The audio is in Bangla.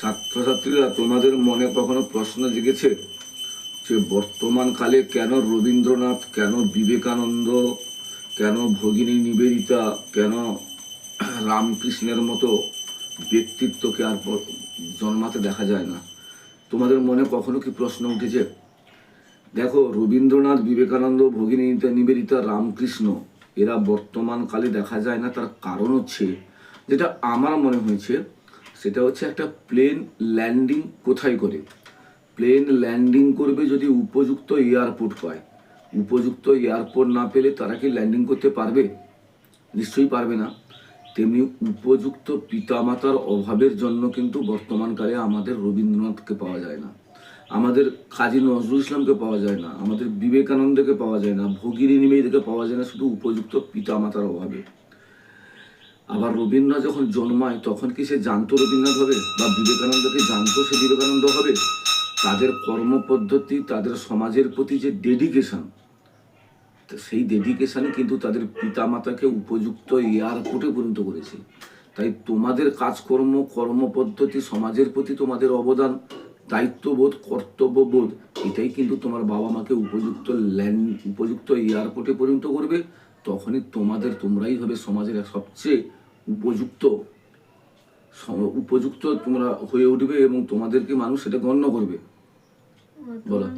ছাত্রছাত্রীরা তোমাদের মনে কখনো প্রশ্ন জেগেছে যে বর্তমান কালে কেন রবীন্দ্রনাথ, কেন বিবেকানন্দ, কেন ভগিনী নিবেদিতা, কেন রামকৃষ্ণের মতো ব্যক্তিত্বকে আর জন্মাতে দেখা যায় না? তোমাদের মনে কখনো কি প্রশ্ন উঠেছে? দেখো, রবীন্দ্রনাথ, বিবেকানন্দ, ভগিনী নিবেদিতা, রামকৃষ্ণ, এরা বর্তমান কালে দেখা যায় না। তার কারণ হচ্ছে, যেটা আমার মনে হয়েছে সেটা হচ্ছে একটা প্লেন ল্যান্ডিং কোথায় করে? প্লেন ল্যান্ডিং করবে যদি উপযুক্ত এয়ারপোর্ট পায়। উপযুক্ত এয়ারপোর্ট না পেলে তারা কি ল্যান্ডিং করতে পারবে? নিশ্চয়ই পারবে না। তেমনি উপযুক্ত পিতামাতার অভাবের জন্য কিন্তু বর্তমানকালে আমাদের রবীন্দ্রনাথকে পাওয়া যায় না। আমাদের কাজী নজরুল ইসলামকে পাওয়া যায় না। আমাদের বিবেকানন্দকে পাওয়া যায় না। ভগিনী নিবেদিতাকে পাওয়া যায় না। শুধু উপযুক্ত পিতামাতার অভাবে। আবার রবীন্দ্রনাথ যখন জন্মায়, তখন কি সে জানতো রবীন্দ্রনাথ হবে? বা বিবেকানন্দকে জানতো সে বিবেকানন্দ হবে? তাদের কর্মপদ্ধতি, তাদের সমাজের প্রতি যে ডেডিকেশন সেই ডেডিকেশনই কিন্তু তাদের পিতামাতাকে উপযুক্ত এয়ারপোর্টে পরিণত করেছে। তাই তোমাদের কাজকর্ম, কর্মপদ্ধতি, সমাজের প্রতি তোমাদের অবদান, দায়িত্ববোধ, কর্তব্যবোধ, এটাই কিন্তু তোমার বাবা মাকে উপযুক্ত ল্যান্ড উপযুক্ত এয়ারপোর্টে পরিণত করবে। তখনই তোমাদের, তোমরাই হবে সমাজের সবচেয়ে উপযুক্ত উপযুক্ত তোমরা হয়ে উঠবে এবং তোমাদেরকে মানুষ সেটা গণ্য করবে। বলো।